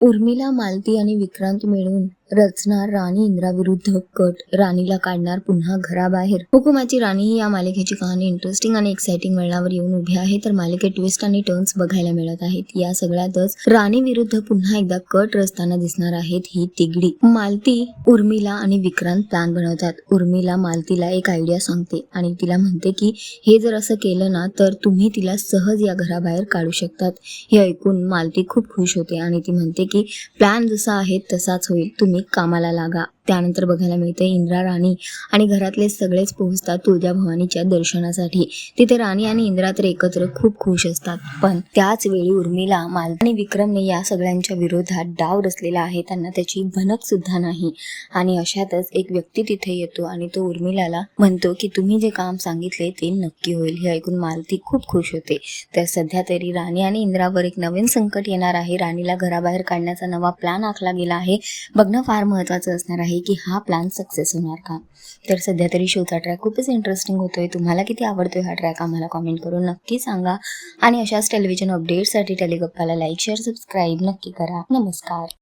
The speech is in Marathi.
उर्मिला मालती आणि विक्रांत मिळून रचणार राणी इंद्राविरुद्ध कट. राणीला काढणार पुन्हा घराबाहेर. हुकुमाची राणी ही या मालिकेची कहाणी इंटरेस्टिंग आणि एक्साइटिंग वळणावर येऊन उभी आहे. तर मालिकेत ट्विस्ट आणि टर्न्स बघायला मिळत आहेत. या सगळ्यातच राणी विरुद्ध पुन्हा एकदा कट रचताना दिसणार आहेत ही तिगडी मालती उर्मिला आणि विक्रांत प्लॅन बनवतात. उर्मिला मालतीला एक आयडिया सांगते आणि तिला म्हणते की हे जर असं केलं ना तर तुम्ही तिला सहज या घराबाहेर काढू शकतात. हे ऐकून मालती खूप खुश होते आणि ती म्हणते की प्लॅन जसा आहे तसाच होईल. तुम्ही కమలలాగా. त्यानंतर बघायला मिळते इंद्रा राणी आणि घरातले सगळेच पोहोचतात तुळजाभवानीच्या दर्शनासाठी. तिथे राणी आणि इंद्रा तर एकत्र खूप खुश असतात. पण त्याच वेळी उर्मिला माल आणि विक्रमने या सगळ्यांच्या विरोधात डाव रचलेला आहे. त्यांना त्याची भनक सुद्धा नाही. आणि अशातच एक व्यक्ती तिथे येतो आणि तो उर्मिलाला म्हणतो की तुम्ही जे काम सांगितले ते नक्की होईल. हे ऐकून मालती खूप खुश होते. तर सध्या तरी राणी आणि इंद्रावर एक नवीन संकट येणार आहे. राणीला घराबाहेर काढण्याचा नवा प्लॅन आखला गेला आहे. बघणं फार महत्वाचं असणार आहे. की हा प्लॅन सक्सेस होणार का? तर सध्या तरी शोचा ट्रॅक खूपच इंटरेस्टिंग होतोय. तुम्हाला किती आवडतोय हा ट्रॅक आम्हाला कॉमेंट करून नक्की सांगा. आणि अशाच टेलिव्हिजन अपडेट्ससाठी टेलिगप्पाला लाईक शेअर सबस्क्राईब नक्की करा. नमस्कार.